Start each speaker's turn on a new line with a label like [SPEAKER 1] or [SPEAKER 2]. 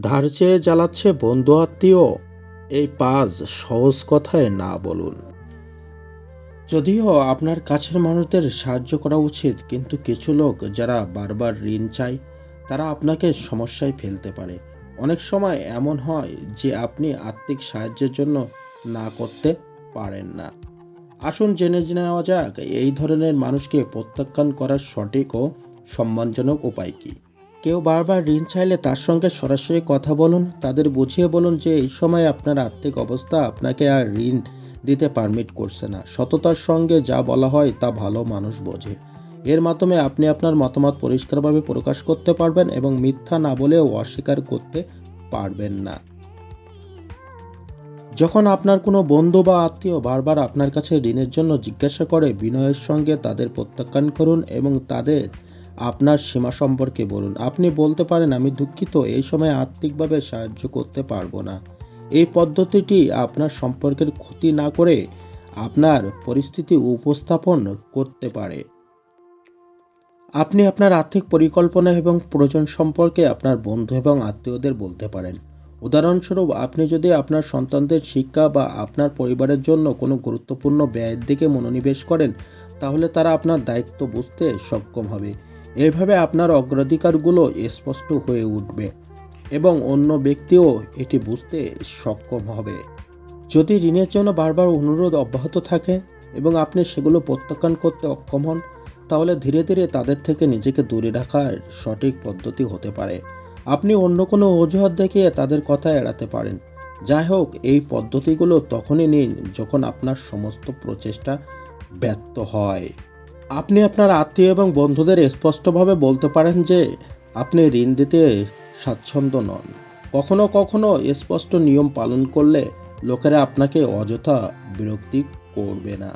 [SPEAKER 1] ধার চেয়ে জ্বালাচ্ছে বন্ধু আত্মীয়। এই পাজ সহজ কথায় না বলুন। যদিও আপনার কাছের মানুষদের সাহায্য করা উচিত, কিন্তু কিছু লোক যারা বারবার ঋণ চায়, তারা আপনাকে সমস্যায় ফেলতে পারে। অনেক সময় এমন হয় যে আপনি আর্থিক সাহায্যের জন্য না করতে পারেন না। আসুন জেনে নেওয়া যাক, এই ধরনের মানুষকে প্রত্যাখ্যান করার সঠিক ও সম্মানজনক উপায় কী? কেউ বারবার ঋণ চাইলে তার সঙ্গে সরাসরি কথা বলুন, তাদের বুঝিয়ে বলুন যে এই সময় আপনার আর্থিক অবস্থা আপনাকে আর ঋণ দিতে পারমিট করছে না। সততার সঙ্গে যা বলা হয় তা ভালো মানুষ বোঝে। এর মাধ্যমে আপনি আপনার মতামত পরিষ্কারভাবে প্রকাশ করতে পারবেন এবং মিথ্যা না বলেও অস্বীকার করতে পারবেন না। যখন আপনার কোনো বন্ধু বা আত্মীয় বারবার আপনার কাছে ঋণের জন্য জিজ্ঞাসা করে, বিনয়ের সঙ্গে তাদের প্রত্যাখ্যান করুন এবং তাদের আপনার সীমা সম্পর্কে বলুন। আপনি বলতে পারেন, আমি দুঃখিত, এই সময় আর্থিকভাবে সাহায্য করতে পারব না। এই পদ্ধতিটি আপনার সম্পর্কের ক্ষতি না করে আপনার পরিস্থিতি উপস্থাপন করতে পারে। আপনি আপনার আর্থিক পরিকল্পনা এবং প্রয়োজন সম্পর্কে আপনার বন্ধু এবং আত্মীয়দের বলতে পারেন। উদাহরণস্বরূপ, আপনি যদি আপনার সন্তানদের শিক্ষা বা আপনার পরিবারের জন্য কোনো গুরুত্বপূর্ণ ব্যয়ের দিকে মনোনিবেশ করেন, তাহলে তারা আপনার দায়িত্ব বুঝতে সক্ষম হবে। এভাবে আপনার অগ্রাধিকারগুলো স্পষ্ট হয়ে উঠবে এবং অন্য ব্যক্তিও এটি বুঝতে সক্ষম হবে। যদি ঋণের জন্য বারবার অনুরোধ অব্যাহত থাকে এবং আপনি সেগুলো প্রত্যাখ্যান করতে অক্ষম হন, তাহলে ধীরে ধীরে তাদের থেকে নিজেকে দূরে রাখার সঠিক পদ্ধতি হতে পারে। আপনি অন্য কোনো অজুহাত দেখিয়ে তাদের কথা এড়াতে পারেন। যাই হোক, এই পদ্ধতিগুলো তখনই নিন যখন আপনার সমস্ত প্রচেষ্টা ব্যর্থ হয়। আপনি আপনার আত্মীয় এবং বন্ধুদের স্পষ্টভাবে বলতে পারেন যে আপনি ঋণ দিতে স্বাচ্ছন্দ্য নন। কখনো কখনো স্পষ্ট নিয়ম পালন করলে লোকেরা আপনাকে অযথা বিরক্তি করবে না।